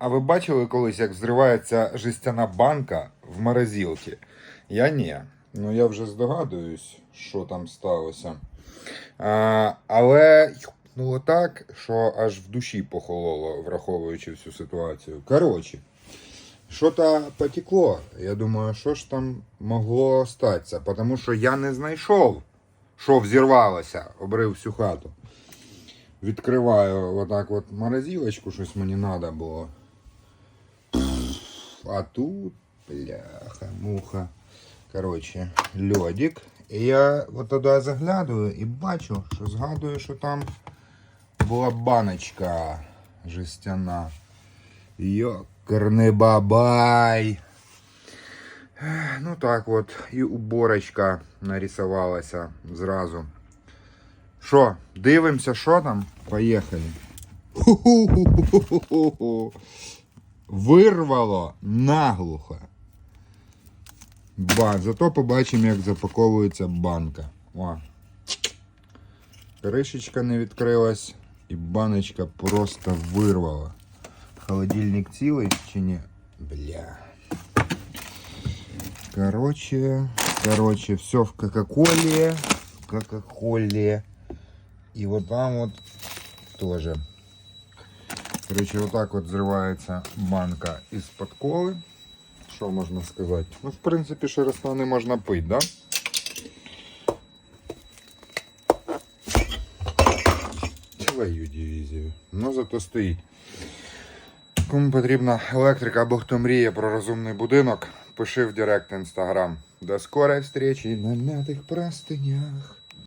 А ви бачили колись, як зривається жестяна банка в морозилці? Я ні. Ну я вже здогадуюсь, що там сталося. А, але ну так, що аж в душі похололо, враховуючи всю ситуацію. Коротше, що-то потекло. Я думаю, що ж там могло статися, тому що я не знайшов, що взірвалося, обрив всю хату. Відкриваю отак от морозилочку, щось мені треба було. А тут, бляха, муха. Коротше, льодик. І я от туди заглядую і бачу, що згадую, що там була баночка жестяна. Йокерний бабай. Ну так от, і уборочка нарисувалася зразу. Що, дивимося, що там? Поїхали. Ху-ху-ху-ху-ху-ху. Вирвало наглухо. Ба, зато побачимо, як запаковується банка. О. Кришечка не відкрилась, і баночка просто вирвала. Холодильник цілий чи ні? Бля. Короче, короче, все в Кока-Коле. В Кока-Коле. И вот там вот тоже. Короче, вот так вот взрывается банка из-под колы. Що можна сказати? Ну, в принципі, шерстани можна пити, да? Твою дивізію. Ну, зато стоїть. Кому потрібна електрика або хто мріє про розумний будинок, пиши в Директ Інстаграм. До скорої встречі на м'ятих простинях.